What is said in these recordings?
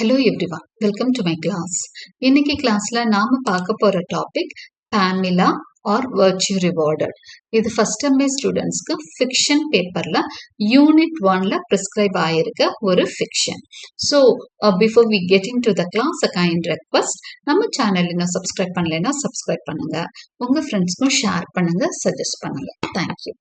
Hello everyone welcome to my class இன்னைக்கு கிளாஸ்ல நாம பார்க்க போற topic Pamela or virtue rewarded இது ஃபர்ஸ்ட் எம்ஏ ஸ்டூடெண்ட்ஸ்க்கு ஃபிக்ஷன் பேப்பர்ல யூனிட் ஒன்ல ப்ரிஸ்கிரைப் ஆயிருக்க ஒரு fiction so before we getting to the class a kind request நம்ம சேனல் இன்னும் சப்ஸ்கிரைப் பண்ணலைன்னா சப்ஸ்கிரைப் பண்ணுங்க. உங்க ஃப்ரெண்ட்ஸ்க்கும் ஷேர் பண்ணுங்க சஜஸ்ட் பண்ணுங்க. Thank you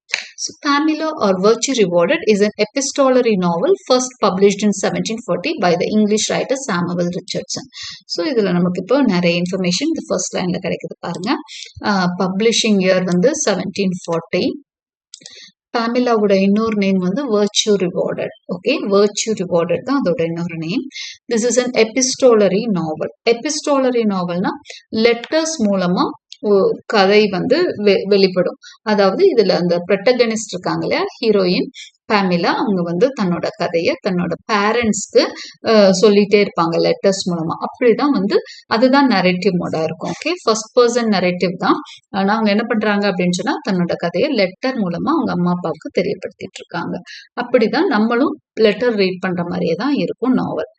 so Pamela or virtue rewarded is an epistolary novel first published in 1740 by the English writer Samuel Richardson. So இதில் நமக்கு இப்போ நிறைய இன்ஃபர்மேஷன் இந்த ஃபர்ஸ்ட் லைனில் கிடைக்குது பாருங்க. Uh, பப்ளிஷிங் இயர் வந்து செவன்டீன் ஃபார்ட்டி பேமிலாவோட இன்னொரு நேம் வந்து virtue rewarded okay virtue rewarded தான் அதோட இன்னொரு name this is an epistolary novel epistolary நாவல்னா letters மூலமா கதை வந்து வெ- வெளிப்படும். அதாவது இதுல அந்த ப்ரொட்டகனிஸ்ட் இருக்காங்க இல்லையா? ஹீரோயின் பேமிலா அவங்க வந்து தன்னோட கதையை தன்னோட பேரண்ட்ஸ்க்கு சொல்லிட்டே இருப்பாங்க லெட்டர்ஸ் மூலமா. அப்படிதான் வந்து அதுதான் நரேட்டிவ் மோடா இருக்கும் ஓகே ஃபர்ஸ்ட் பர்சன் நரேட்டிவ் தான். ஆனா அவங்க என்ன பண்றாங்க அப்படின்னு சொன்னா தன்னோட கதையை லெட்டர் மூலமா அவங்க அம்மா அப்பாவுக்கு தெரியப்படுத்திட்டு இருக்காங்க. அப்படிதான் நம்மளும் லெட்டர் ரீட் பண்ற மாதிரியே தான் இருக்கும் novel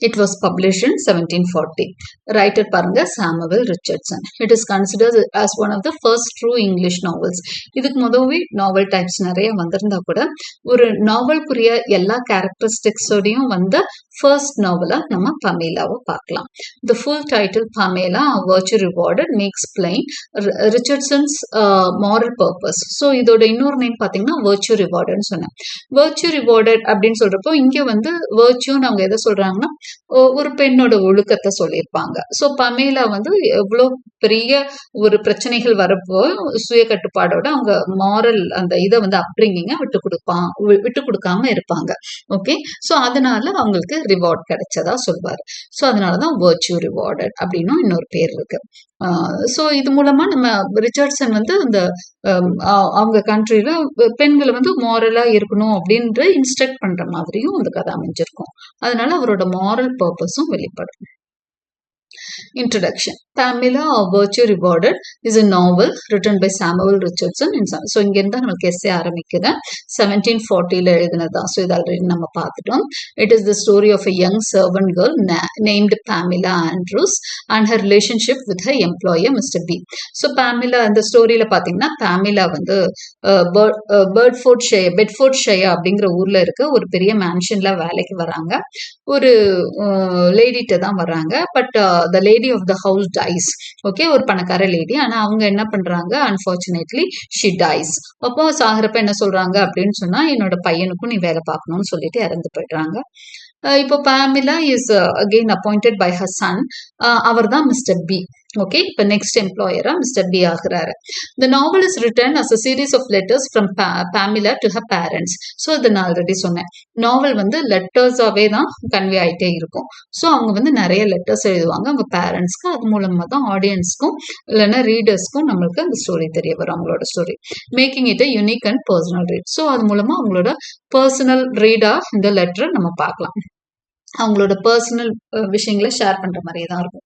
It was published in 1740. Writer பாருங்க Samuel Richardson it is considered as one of the first true English novels இதுக்கு முதவே நாவல் டைப்ஸ் நிறைய வந்திருந்தா கூட ஒரு நாவல்குரிய எல்லா கேரக்டரிஸ்டிக்ஸோடையும் வந்த ஃபர்ஸ்ட் நாவலா நம்ம பமேலாவை பார்க்கலாம். The full title Pamela virtue rewarded makes plain Richardson's moral purpose so இதோட இன்னொரு நேம் பார்த்தீங்கன்னா வர்ச்சு ரிவார்டுன்னு சொன்னேன். வர்ச்சு ரிவார்டட் அப்படின்னு சொல்றப்போ இங்கே வந்து வர்ச்சுன்னு அவங்க எதை சொல்றாங்க? சொல்லியிருப்பாங்கன்னா ஒரு பெண்ணோட ஒழுக்கத்தை சொல்லியிருப்பாங்க. ஸோ பமேலா வந்து எவ்வளோ பெரிய ஒரு பிரச்சனைகள் வரப்போ சுய கட்டுப்பாடோட அவங்க மாரல் அந்த இதை வந்து அப்ரிங்கிங்க விட்டு கொடுப்பான் விட்டு கொடுக்காம இருப்பாங்க. ஓகே ஸோ அதனால அவங்களுக்கு ரிவார்ட் கிடைச்சதா சொல்வார். ஸோ அதனாலதான் வேர்ச்சு ரிவார்டட் அப்படின்னும் இன்னொரு பேர் இருக்கு. ஸோ இது மூலமா நம்ம ரிச்சர்ட்சன் வந்து அந்த அவங்க கண்ட்ரில பெண்களை வந்து மாரலா இருக்கணும் அப்படின்ற இன்ஸ்ட்ரக்ட் பண்ற மாதிரியும் அந்த கதை அமைஞ்சிருக்கும். அதனால அவரோட மாரல் பர்பஸும் வெளிப்படும் Introduction. Pamela or Virtue Rewarded is a novel written by Samuel Richardson. In some, நமக்கு எஸ்ஏ ஆரம்பிக்குது. செவன்டீன் ஃபார்ட்டியில் எழுதினதா ஸோ இது ஆல்ரெடி நம்ம பார்த்துட்டோம். It is the story of a young servant girl named Pamela Andrews and her relationship with her employer mister B so Pamela அந்த ஸ்டோரியில பார்த்தீங்கன்னா பேமிலா வந்து பேர்ட்ஃபோர்ட் ஷே பெட்ஃபோர்ட் ஷேயா அப்படிங்கிற ஊர்ல இருக்க ஒரு பெரிய மேன்ஷன்ல வேலைக்கு வராங்க. ஒரு லேடிட்ட தான் வராங்க but the lady of the house dies okay ஒரு பணக்கார லேடி ஆனா அவங்க என்ன பண்றாங்க? அன்பார்ச்சுனேட்லி ஷி டைஸ் அப்போ சாகிறப்ப என்ன சொல்றாங்க அப்படின்னு சொன்னா என்னோட பையனுக்கும் நீ வேலை பார்க்கணும்னு சொல்லிட்டு இறந்து போயிடுறாங்க. இப்போ Pamela is again appointed by her son அவர் தான் மிஸ்டர் பி ஓகே இப்போ நெக்ஸ்ட் எம்ப்ளாயரா மிஸ்டர் பி ஆகிறாரு. The novel is written as a series of letters from Pamela to her parents so இதை நான் ஆல்ரெடி சொன்னேன். நாவல் வந்து லெட்டர்ஸாவே தான் கன்வே ஆயிட்டே இருக்கும். ஸோ அவங்க வந்து நிறைய லெட்டர்ஸ் எழுதுவாங்க. அவங்க பேரண்ட்ஸ்க்கு அது மூலமா தான் ஆடியன்ஸ்க்கும் இல்லைன்னா ரீடர்ஸ்க்கும் நம்மளுக்கு அந்த ஸ்டோரி தெரிய வரும் அவங்களோட story making it unique and personal read so அது மூலமா அவங்களோட பர்சனல் ரீடா இந்த லெட்டரை நம்ம பார்க்கலாம். அவங்களோட பர்சனல் விஷயங்களை ஷேர் பண்ற மாதிரியே தான் இருக்கும்.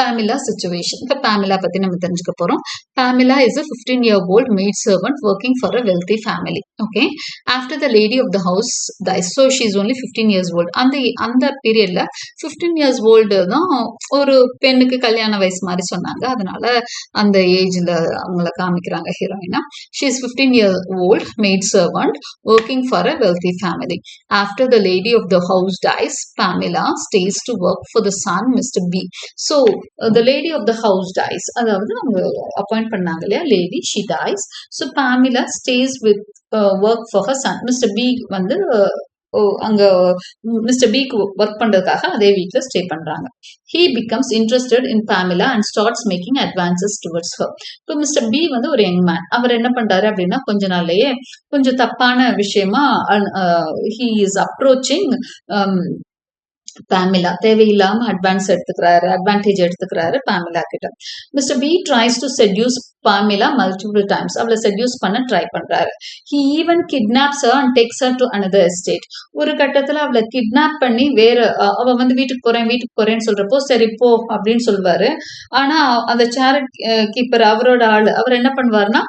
பேமிலா சுச்சுவேஷன் இப்போ பேமிலா பத்தி நம்ம தெரிஞ்சுக்க போறோம். Pamela is a fifteen year old maid servant working for a wealthy family okay after the lady of the house dies so is is only 15 years அந்த அந்த பீரியட்ல 15 இயர்ஸ் ஓல்டு தான் ஒரு பெண்ணுக்கு கல்யாண வயசு மாதிரி சொன்னாங்க. அதனால அந்த ஏஜ்ல அவங்கள காமிக்கிறாங்க ஹீரோயினா she is 15 year old maid servant working for a wealthy family after the lady of the house dies pamela stays to work for the son mister B so the lady of the house dies அதாவது அவங்க appoint பண்ணாங்க இல்லையா? Lady she dies so Pamela stays with work for her son mister B வந்து ஓ, அங்க mister பிக்கு work பண்றதுக்காக அதே வீட்ல ஸ்டே பண்றாங்க. He becomes interested in Pamela and starts making advances towards her இப்போ மிஸ்டர் பி வந்து ஒரு யங் மேன் அவர் என்ன பண்றாரு அப்படின்னா கொஞ்ச நாள்லயே கொஞ்சம் தப்பான விஷயமா ஹீ இஸ் அப்ரோச்சிங் பேமிலா தேவையில்லாம அட்வான்ஸ் எடுத்துக்கிறாரு அட்வான்டேஜ் எடுத்துக்கிறாரு பேமிலா கிட்ட. Mister B tries to seduce Pamela multiple times அவளை செட்யூஸ் பண்ண ட்ரை பண்றாரு. He even kidnaps and takes to another estate ஒரு கட்டத்துல அவளை கிட்னாப் பண்ணி வேற அவ வந்து வீட்டுக்கு போறேன் வீட்டுக்கு போறேன்னு சொல்றப்போ சரி போ அப்படின்னு சொல்லுவாரு ஆனா அந்த சேர் கீப்பர் அவரோட ஆளு அவர் என்ன பண்ணுவாருன்னா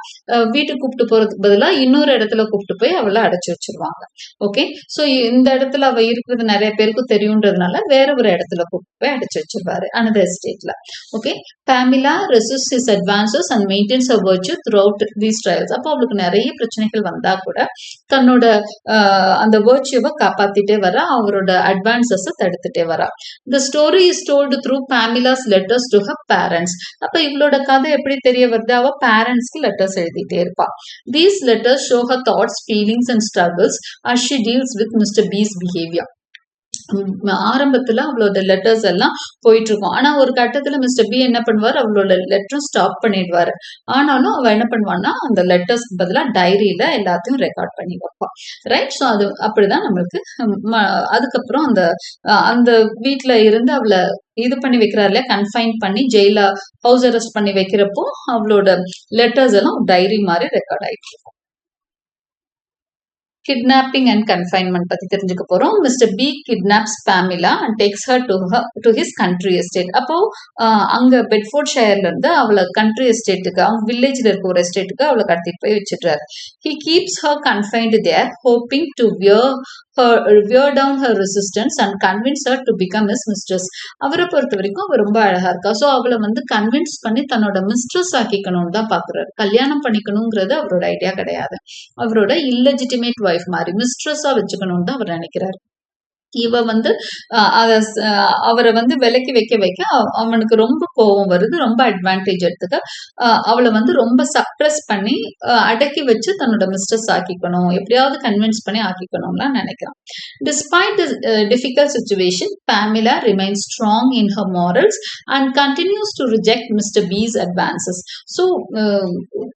வீட்டுக்கு கூப்பிட்டு போறதுக்கு பதிலா இன்னொரு இடத்துல கூப்பிட்டு போய் அவளை அடைச்சு வச்சிருவாங்க. ஓகே சோ இந்த இடத்துல அவ இருக்கிறது நிறைய பேருக்கு தெரியுன்றது அப்படிங்கறதுனால வேற ஒரு இடத்துல கூப்பிட்டு போய் அடைச்சு வச்சிருவாரு another எஸ்டேட்ல okay Pamela resists his advances and maintains a virtue throughout these trials அப்போ அவளுக்கு நிறைய பிரச்சனைகள் வந்தா கூட தன்னோட அந்த வர்ச்சுவை காப்பாத்திட்டே வர அவரோட அட்வான்சஸ் தடுத்துட்டே வரா. The story is told through Pamela's letters to her parents அப்ப இவளோட கதை எப்படி தெரிய வருது? அவ பேரண்ட்ஸ்க்கு லெட்டர்ஸ் எழுதிட்டே இருப்பா. These letters show her thoughts feelings and struggles as she deals with mister B's behaviour ஆரம்பத்துல அவளோட லெட்டர்ஸ் எல்லாம் போயிட்டு இருக்கும் ஆனா ஒரு கட்டத்துல மிஸ்டர் பி என்ன பண்ணுவார்? அவளோட லெட்டரும் ஸ்டாப் பண்ணிடுவாரு. ஆனாலும் அவ என்ன பண்ணுவான்னா அந்த லெட்டர்ஸ் பதிலா டைரியில எல்லாத்தையும் ரெக்கார்ட் பண்ணி வைப்பான் ரைட் ஸோ அது அப்படிதான் நம்மளுக்கு அதுக்கப்புறம் அந்த அந்த வீட்ல இருந்து அவளை இது பண்ணி வைக்கிறாருல கன்ஃபைன் பண்ணி ஜெயில ஹவுஸ் அரெஸ்ட் பண்ணி வைக்கிறப்போ அவளோட லெட்டர்ஸ் எல்லாம் டைரி மாதிரி ரெக்கார்ட் ஆயிட்டு இருக்கும் கிட்னாப்பிங் அண்ட் கன்ஃபைன்மெண்ட் பத்தி தெரிஞ்சுக்க போறோம். Mister B kidnaps Pamela and takes her to to his country estate அப்போ அங்க பெட்ஃபோர்ட் ஷயர்ல இருந்து அவளை கண்ட்ரி எஸ்டேட்டுக்கு அவங்க வில்லேஜ்ல இருக்க ஒரு எஸ்டேட்டுக்கு அவளை கடத்திட்டு போய் வச்சிடுறாரு. He keeps her confined there hoping to wear her wear down her resistance and convince her to become his mistress. அவரை பொறுத்த வரைக்கும் அவ ரொம்ப அழகா இருக்கா. சோ அவளை வந்து கன்வின்ஸ் பண்ணி தன்னோட மிஸ்ட்ரஸ் ஆக்கிக்கணும்னு தான் பாக்குறாரு. கல்யாணம் பண்ணிக்கணுங்கிறது அவரோட ஐடியா கிடையாது. அவரோட இல்லெஜிட்டிமேட் ஒய்ஃப் மாதிரி மிஸ்ட்ரஸா வச்சுக்கணும்னு தான் அவர் நினைக்கிறாரு. இவ வந்து அத அவரை வந்து விலக்கி வைக்க வைக்க அவனுக்கு ரொம்ப கோபம் வருது ரொம்ப அட்வான்டேஜ் எடுத்துக்க. அவளை வந்து ரொம்ப சப்ரஸ் பண்ணி அடக்கி வச்சு தன்னோட மிஸ்டர்ஸ் ஆக்கிக்கணும். எப்படியாவது கன்வின்ஸ் பண்ணி ஆக்கிக்கணும்லாம் நினைக்கிறான். Despite the difficult situation Pamela remain strong in her morals and continues to reject mister B's advances so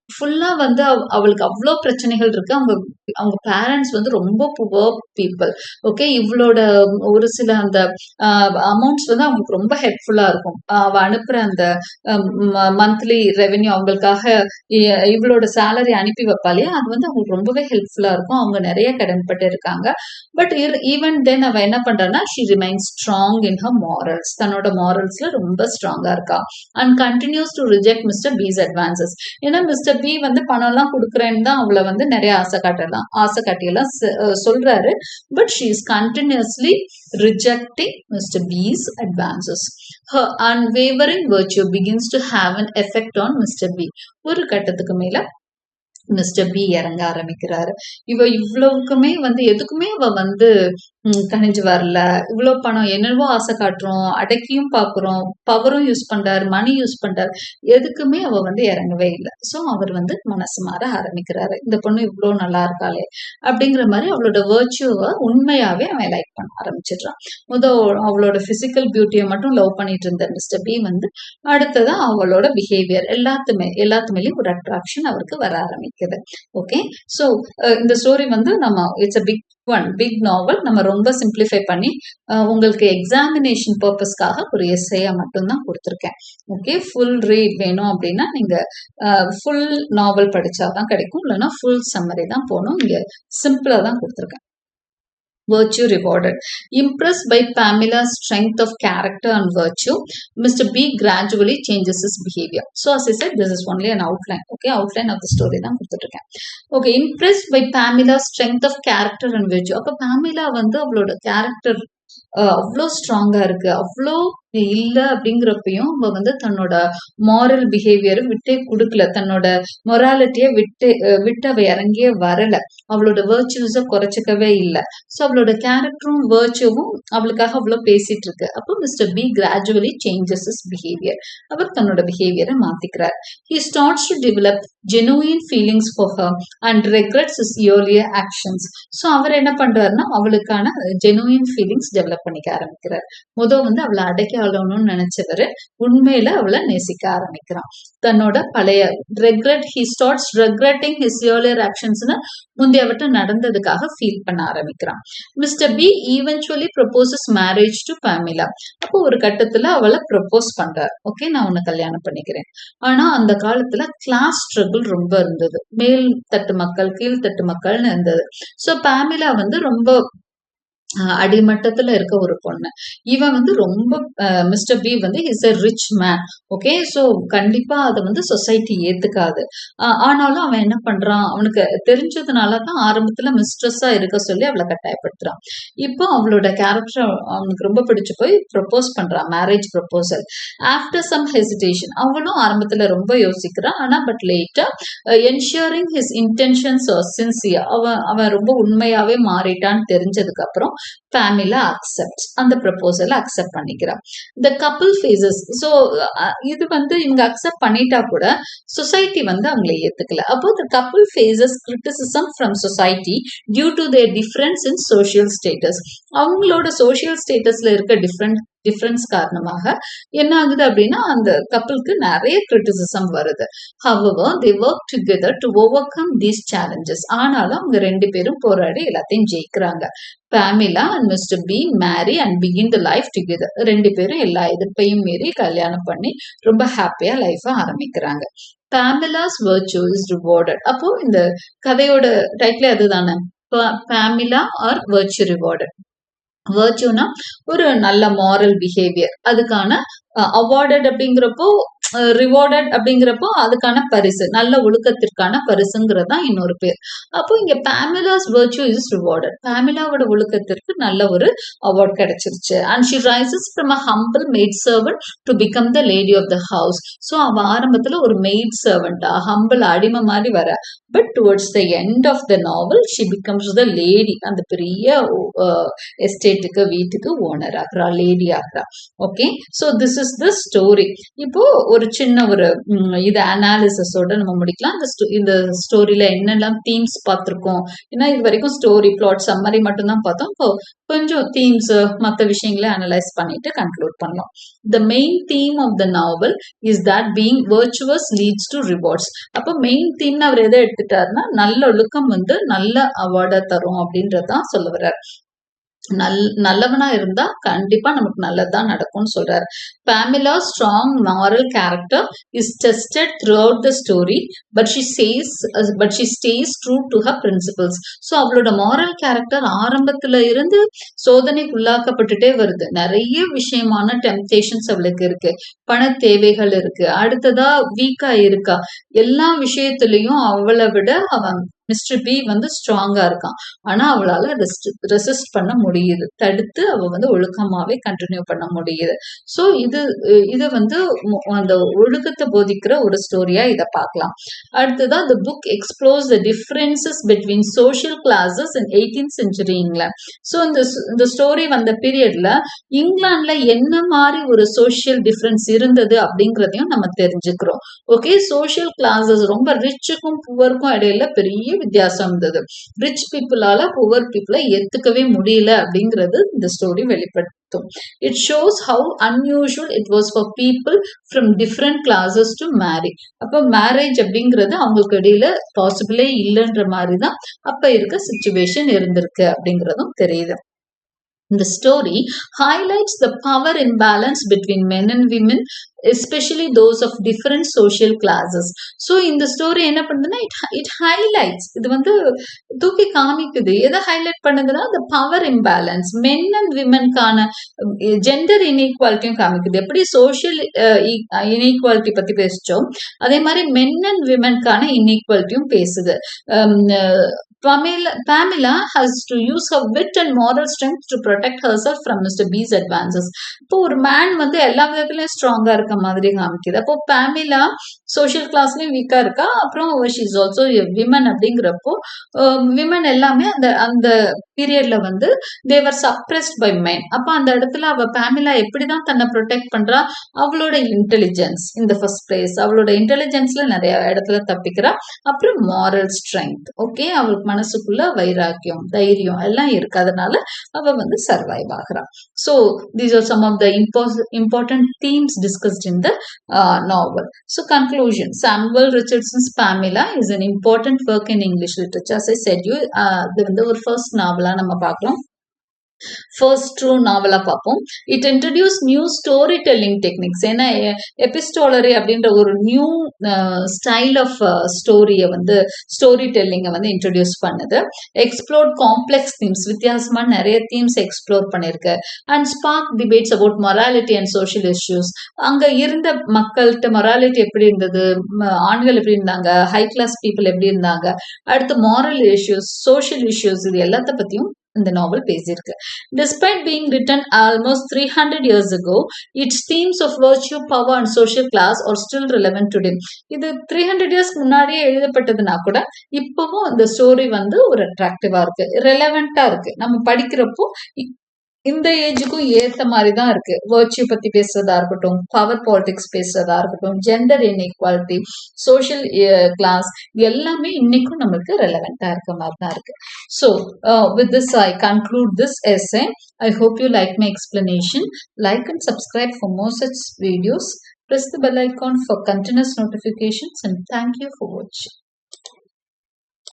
ஃபுல்லா வந்து அவளுக்கு அவ்வளோ பிரச்சனைகள் இருக்கு. அவங்க அவங்க பேரண்ட்ஸ் வந்து ரொம்ப புவர் பீப்புள் ஓகே இவளோட ஒரு சில அந்த அமௌண்ட்ஸ் வந்து அவங்களுக்கு ரொம்ப ஹெல்ப்ஃபுல்லா இருக்கும். அவ அனுப்புற அந்த மந்த்லி ரெவென்யூ அவங்களுக்காக இவளோட சேலரி அனுப்பி வைப்பா இல்லையா? அது வந்து அவங்களுக்கு ரொம்பவே ஹெல்ப்ஃபுல்லா இருக்கும். அவங்க நிறைய கடன்பட்டு இருக்காங்க. பட் ஈவன் தென் அவ என்ன பண்றான்னா she remain strong in her morals தன்னோட மாரல்ஸ்ல ரொம்ப ஸ்ட்ராங்கா இருக்கா. And continues to reject Mister B's advances ஏன்னா மிஸ்டர் பி வந்து பணம் எல்லாம் கொடுக்குறேன்னு தான் அவளை வந்து நிறைய ஆசை காட்டலாம் ஆசை காட்டியெல்லாம் சொல்றாரு. But she is continuously rejecting mister B's advances her unwavering virtue begins to have an effect on mister B ஒரு கட்டத்துக்கு மேல மிஸ்டர் பி இறங்க ஆரம்பிக்கிறாரு. இவ இவ்வளவுக்குமே வந்து எதுக்குமே அவ வந்து கணிஞ்சு வரல. இவ்வளோ பணம் என்னவோ ஆசை காட்டுறோம். அடக்கியும் பாக்குறோம். பவரும் யூஸ் பண்றாரு. மணி யூஸ் பண்றாரு. எதுக்குமே அவ வந்து இறங்கவே இல்லை. ஸோ அவர் வந்து மனசு மாற ஆரம்பிக்கிறாரு. இந்த பொண்ணு இவ்வளோ நல்லா இருக்காளே அப்படிங்கிற மாதிரி அவளோட வேர்ச்சுவை உண்மையாவே அவன் லைக் பண்ண ஆரம்பிச்சிடுறான். முதல் அவளோட ஃபிசிக்கல் பியூட்டியை மட்டும் லவ் பண்ணிட்டு இருந்த மிஸ்டர் பி வந்து அடுத்ததா அவளோட பிஹேவியர் எல்லாத்துமே எல்லாத்துமேலேயும் ஒரு அட்ராக்ஷன் அவருக்கு வர ஆரம்பிக்குது. ஓகே ஸோ இந்த ஸ்டோரி வந்து நம்ம it's a big one big novel நம்ம ரொம்ப சிம்பிளிஃபை பண்ணி உங்களுக்கு எக்ஸாமினேஷன் பர்பஸ்க்காக ஒரு எஸ்ஐயா மட்டும்தான் கொடுத்துருக்கேன். ஓகே ஃபுல் ரீட் வேணும் அப்படின்னா நீங்கள் ஃபுல் நாவல் படித்தா தான் கிடைக்கும். இல்லைன்னா ஃபுல் சம்மரி தான் போகணும். இங்கே சிம்பிளாக தான் கொடுத்துருக்கேன். Virtue rewarded. Impressed by Pamela's strength of character and virtue, Mr. B gradually changes his behavior. So, as I said, this is only an outline. Okay, outline of the story Okay, impressed by Pamela's strength of character and virtue. And veg அப்போ Pamela வந்து அவளோட character அவ்வளோ ஸ்ட்ராங்காக இருக்குது அவ்வளோ இல்லை அப்படிங்கிறப்பையும் அவ வந்து தன்னோட மாரல் பிஹேவியரும் விட்டே கொடுக்கல. தன்னோட மொராலிட்டியை விட்டு விட்டு அவ இறங்கியே வரல. அவளோட வேர்ச்சுவஸை குறைச்சிக்கவே இல்லை. ஸோ அவளோட கேரக்டரும் வேர்ச்சுவும் அவளுக்காக அவ்வளோ பேசிட்டு இருக்கு. அப்போ mister B gradually changes his behaviour அவர் தன்னோட பிஹேவியரை மாத்திக்கிறார். He starts to develop genuine feelings for her and regrets his earlier actions so அவர் என்ன பண்றாருன்னா அவளுக்கான ஜெனுவின் ஃபீலிங்ஸ் டெவலப் பண்ணிக்க ஆரம்பிக்கிறார். முதல் வந்து அவளை அடைக்க ஆகணும்னு நினைச்சவரு உண்மையில அவளை நேசிக்க ஆரம்பிக்கிறான். தன்னோட பழைய regret he starts regretting his earlier ஆக்ஷன்ஸ்னு முந்தையவற்றை நடந்ததுக்காக ஃபீல் பண்ண ஆரம்பிக்கிறான். Mister B eventually proposes marriage to Pamela அப்போ ஒரு கட்டத்துல அவளை ப்ரொபோஸ் பண்றார். ஓகே நான் உன்னை கல்யாணம் பண்ணிக்கிறேன். ஆனா அந்த காலத்துல கிளாஸ் ஸ்ட்ரகிள் ரொம்ப இருந்தது. மேல் தட்டு மக்கள் கீழ்த்தட்டு மக்கள்னு இருந்தது. சோ பேமிலா வந்து ரொம்ப அடிமட்டத்துல இருக்க ஒரு பொண்ணு. இவன் வந்து ரொம்ப மிஸ்டர் பி வந்து is a rich man okay so கண்டிப்பா அதை வந்து சொசைட்டி ஏத்துக்காது. ஆனாலும் அவன் என்ன பண்றான்? அவனுக்கு தெரிஞ்சதுனால தான் ஆரம்பத்துல மிஸ்ட்ரெஸ்ஸா இருக்க சொல்லி அவளை கட்டாயப்படுத்துறான். இப்போ அவளோட கேரக்டர் அவனுக்கு ரொம்ப பிடிச்சு போய் ப்ரப்போஸ் பண்றான் marriage proposal after some hesitation அவளும் ஆரம்பத்துல ரொம்ப யோசிக்கிறான். ஆனா பட் லேட்டா என்ஷியரிங் ஹிஸ் இன்டென்ஷன்ஸ் சின்சியர் அவன் அவன் ரொம்ப உண்மையாவே மாறிட்டான்னு தெரிஞ்சதுக்கு அப்புறம் ஃபேமிலா அக்செப்ட் அந்த ப்ரப்போசலை அக்செப்ட் பண்ணிக்கிறான் இந்த கப்புள் ஃபேஸஸ் ஸோ இது வந்து இவங்க அக்செப்ட் பண்ணிட்டா கூட சொசைட்டி வந்து அவங்கள ஏத்துக்கல. அப்போ the couple faces criticism from society due to their difference in social status அவங்களோட சோஷியல் ஸ்டேட்டஸ்ல இருக்க டிஃப்ரெண்ட் டிஃப்ரென்ஸ் காரணமாக என்ன ஆகுது அப்படின்னா அந்த கப்பலுக்கு நிறைய கிரிட்டிசிசம் வருது. However they work together to overcome these challenges ஆனாலும் அவங்க ரெண்டு பேரும் போராடி எல்லாத்தையும் ஜெயிக்கிறாங்க. Pamela and mister B marry and begin the life together ரெண்டு பேரும் எல்லா எதிர்ப்பையும் மீறி கல்யாணம் பண்ணி ரொம்ப ஹாப்பியா லைஃபை ஆரம்பிக்கிறாங்க. பேமிலாஸ் வர்ச்சு இஸ் ரிவார்டட் அப்போ இந்த கதையோட டைட்டில் அதுதானே? பேமிலா ஆர் வர்ச்சு ரிவார்டட் வர்ச்சுனா ஒரு நல்ல மாரல் பிஹேவியர் அதுக்கான அவார்டட் அப்படிங்கிறப்போ ரிவார்டட் அப்படிங்கிறப்போ அதுக்கான பரிசு நல்ல ஒழுக்கத்திற்கான பரிசுங்கிறது தான் இன்னொரு பேர். அப்போ இங்க பேமிலாஸ் வர்ச்சு இஸ் ரிவார்டட் பேமிலாவோட ஒழுக்கத்திற்கு நல்ல ஒரு அவார்ட் கிடைச்சிருச்சு. And she rises from a humble maid servant to become the lady of the house so அவ ஆரம்பத்துல ஒரு மெய்ட் சர்வெண்டா ஹம்பிள் அடிமை மாதிரி வர. But towards the end of the novel she becomes the lady அந்த பெரிய எஸ்டேட்டுக்கு வீட்டுக்கு ஓனர் ஆகிறா lady ஆகிறா okay so this is the story இப்போ ஒரு சின்ன ஒரு இது அனாலிசிஸோட நம்ம முடிக்கலாம். இந்த இந்த ஸ்டோரியில என்னெல்லாம் தீம்ஸ் பார்த்துருக்கோம். ஏன்னா இது வரைக்கும் ஸ்டோரி பிளாட் சம்மரி மட்டும்தான் பார்த்தோம். இப்போ கொஞ்சம் தீம்ஸ் மற்ற விஷயங்களை அனலைஸ் பண்ணிட்டு கன்க்ளூட் பண்ணலாம். The main theme of the novel is that being virtuous leads to rewards அப்போ மெயின் தீம்னு அவர் எதை எடுத்துட்டாருன்னா நல்ல ஒழுக்கம் வந்து நல்ல அவார்டை தரும் அப்படின்றதான் சொல்ல வர்றார். நல் நல்லவனா இருந்தா கண்டிப்பா நமக்கு நல்லதுதான் நடக்கும்னு சொல்றாரு. Pamela strong moral character is tested throughout the story but she says but she stays true to her principles so அவளோட மாரல் கேரக்டர் ஆரம்பத்துல இருந்து சோதனைக்கு உள்ளாக்கப்பட்டுட்டே வருது. நிறைய விஷயமான டெம்டேஷன்ஸ் அவளுக்கு இருக்கு. பண தேவைகள் இருக்கு. அடுத்ததா வீக்கா இருக்கா. எல்லா விஷயத்திலையும் அவளை விட அவன் மிஸ்டர் பி வந்து ஸ்ட்ராங்கா இருக்கான். ஆனா அவளால ரெசிஸ்ட் பண்ண முடியுது. தடுத்து அவ வந்து ஒழுக்கமாவே கண்டினியூ பண்ண முடியுது. ஸோ இது இது வந்து அந்த ஒழுக்கத்தை போதிக்கிற ஒரு ஸ்டோரியா இதை பார்க்கலாம். அடுத்ததான் the book explores the differences between social classes in 18th century England so இந்த இந்த ஸ்டோரி வந்த பீரியட்ல இங்கிலாந்துல என்ன மாதிரி ஒரு சோஷியல் டிஃபரன்ஸ் இருந்தது அப்படிங்கிறதையும் நம்ம தெரிஞ்சுக்கிறோம். ஓகே சோஷியல் கிளாஸஸ் ரொம்ப ரிச்சுக்கும் புவருக்கும் இடையில பெரிய வித்தியாசம் இருந்தது. ரிச் பீப்புளால புவர் பீப்புளை ஏத்துக்கவே முடியல அப்படிங்கிறது இந்த ஸ்டோரி வெளிப்படுத்தும். It shows how unusual it was for people from different classes to marry அப்போ மேரேஜ் அப்படிங்கிறது அவங்களுக்கு இடையில பாசிபிளே இல்லைன்ற மாதிரி தான் அப்போ இருக்க சுச்சுவேஷன் இருந்திருக்கு அப்படிங்கிறதும் தெரியுது. The story highlights the power imbalance between men and women, especially those of different social classes. So இந்த ஸ்டோரி என்ன பண்ணுதுன்னா இட் இட் ஹைலைட்ஸ் இது வந்து தூக்கி காமிக்குது எதை ஹைலைட் பண்ணுதுன்னா the power imbalance men and womenக்கான ஜெண்டர் இன்இக்வாலிட்டியும் காமிக்குது எப்படி சோஷியல் இன்இக்வாலிட்டி பத்தி பேசிச்சோம் அதே மாதிரி மென் அண்ட் விமென்கான இன்இக்வாலிட்டியும் பேசுது Um, uh, Pamela, Pamela has to use her wit and moral strength to protect herself from Mr. B's advances. இப்போ ஒரு மேன் வந்து எல்லா விதத்துலையும் ஸ்ட்ராங்கா இருக்க மாதிரி காமிக்குது அப்போ பேமிலா சோஷியல் கிளாஸ்லயும் வீக்கா இருக்கா அப்புறம் ஷீஸ் ஆல்சோ விமன் அப்படிங்கிறப்போ விமன் எல்லாமே அந்த அந்த பீரியட்ல வந்து தேவர் சப்ரெஸ்ட் பை மென் அப்ப அந்த இடத்துல அவ பேமிலா எப்படிதான் தன்னை ப்ரொடெக்ட் பண்றா? அவளோட இன்டெலிஜென்ஸ் இந்த ஃபர்ஸ்ட் பிளேஸ் அவளோட இன்டெலிஜென்ஸ்ல நிறைய இடத்துல தப்பிக்கிறா. அப்புறம் மாரல் ஸ்ட்ரென்த் ஓகே அவளுக்கு மனசுக்குள்ள வைராக்கியம் தைரியம் எல்லாம் இருக்கு. அதனால அவ வந்து survive ஆகுறா. So these are some of the important themes discussed in the novel so conclusion Samuel Richardson's Pamela is an important work in English literature as I said you இது வந்து ஒரு ஃபர்ஸ்ட் நாவல் நம்ம பார்க்கலாம். ஃபர்ஸ்ட் ட்ரூ நாவலா பார்ப்போம். It introduce new story telling techniques ஏன்னா epistolary அப்படின்ற ஒரு நியூ ஸ்டைல் ஆஃப் ஸ்டோரியை வந்து ஸ்டோரி டெல்லிங்கை வந்து இன்ட்ரடியூஸ் பண்ணுது. எக்ஸ்ப்ளோர் காம்ப்ளெக்ஸ் தீம்ஸ் வித்தியாசமான நிறைய தீம்ஸ் எக்ஸ்ப்ளோர் பண்ணியிருக்கு and spark debates about morality and social issues அங்கே இருந்த மக்கள்கிட்ட மொராலிட்டி எப்படி இருந்தது? ஆண்கள் எப்படி இருந்தாங்க? ஹை கிளாஸ் பீப்புள் எப்படி இருந்தாங்க? அடுத்து மாரல் இஷ்யூஸ் சோஷியல் இஷ்யூஸ் இது எல்லாத்த பற்றியும் இந்த நாவல் பேசியிருக்கு. Despite being written almost three hundred years ago its themes of virtue power and social class are still relevant today இது த்ரீ ஹண்ட்ரட் இயர்ஸ்க்கு முன்னாடியே எழுதப்பட்டதுனா கூட இப்பவும் இந்த ஸ்டோரி வந்து ஒரு அட்ராக்டிவா இருக்கு ரெலவெண்டா இருக்கு. நம்ம படிக்கிறப்போ இந்த ஏஜுக்கும் ஏத்த மாதிரி தான் இருக்கு வேர்ச்சியூ பத்தி பேசுறதா இருக்கட்டும் பவர் பாலிடிக்ஸ் பேசுறதா இருக்கட்டும் ஜெண்டர் இன்இக்வாலிட்டி சோஷியல் கிளாஸ் எல்லாமே இன்னைக்கும் நம்மளுக்கு ரெலவெண்டா இருக்க மாதிரி தான் இருக்கு so with this I conclude this essay I hope you like my explanation like and subscribe for more videos press the bell icon for continuous notifications and thank you for.